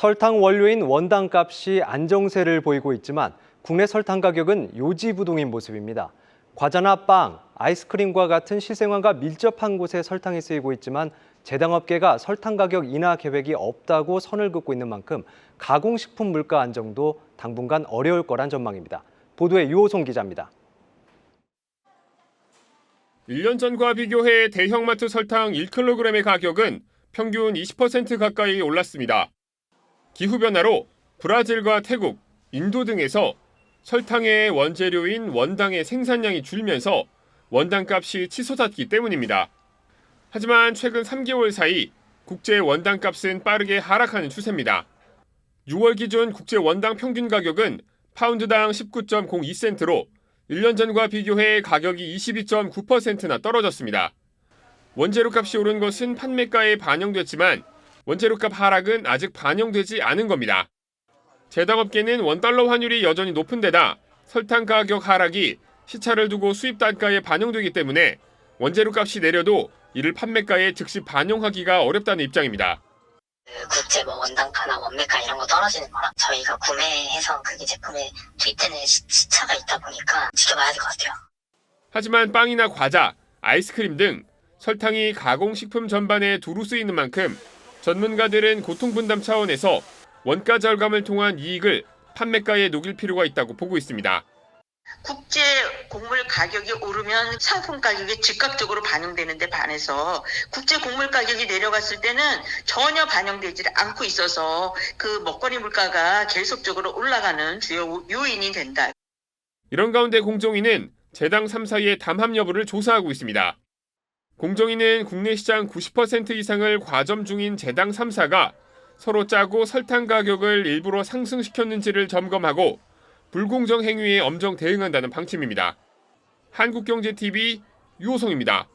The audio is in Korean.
설탕 원료인 원당 값이 안정세를 보이고 있지만 국내 설탕 가격은 요지부동인 모습입니다. 과자나 빵, 아이스크림과 같은 실생활과 밀접한 곳에 설탕이 쓰이고 있지만 제당업계가 설탕 가격 인하 계획이 없다고 선을 긋고 있는 만큼 가공식품 물가 안정도 당분간 어려울 거란 전망입니다. 보도에 유호송 기자입니다. 1년 전과 비교해 대형마트 설탕 1kg의 가격은 평균 20% 가까이 올랐습니다. 기후변화로 브라질과 태국, 인도 등에서 설탕의 원재료인 원당의 생산량이 줄면서 원당 값이 치솟았기 때문입니다. 하지만 최근 3개월 사이 국제 원당 값은 빠르게 하락하는 추세입니다. 6월 기준 국제 원당 평균 가격은 파운드당 19.02센트로 1년 전과 비교해 가격이 22.9%나 떨어졌습니다. 원재료 값이 오른 것은 판매가에 반영됐지만 원재료 값 하락은 아직 반영되지 않은 겁니다. 제당업계는 원달러 환율이 여전히 높은 데다 설탕 가격 하락이 시차를 두고 수입 단가에 반영되기 때문에 원재료 값이 내려도 이를 판매가에 즉시 반영하기가 어렵다는 입장입니다. 그 국제 뭐 원단가나 원매가 이런 거 떨어지는 거랑 저희가 구매해서 그게 제품에 투입되는 시, 시차가 있다 보니까 지켜봐야 될 것 같아요. 하지만 빵이나 과자, 아이스크림 등 설탕이 가공식품 전반에 두루 쓰이는 만큼 전문가들은 고통 분담 차원에서 원가 절감을 통한 이익을 판매가에 녹일 필요가 있다고 보고 있습니다. 국제 곡물 가격이 오르면 상품 가격이 즉각적으로 반영되는데 반해서 국제 곡물 가격이 내려갔을 때는 전혀 반영되지 않고 있어서 그 먹거리 물가가 계속적으로 올라가는 주요 요인이 된다. 이런 가운데 공정위는 제당 3사의 담합 여부를 조사하고 있습니다. 공정위는 국내 시장 90% 이상을 과점 중인 제당 3사가 서로 짜고 설탕 가격을 일부러 상승시켰는지를 점검하고 불공정 행위에 엄정 대응한다는 방침입니다. 한국경제TV 유호성입니다.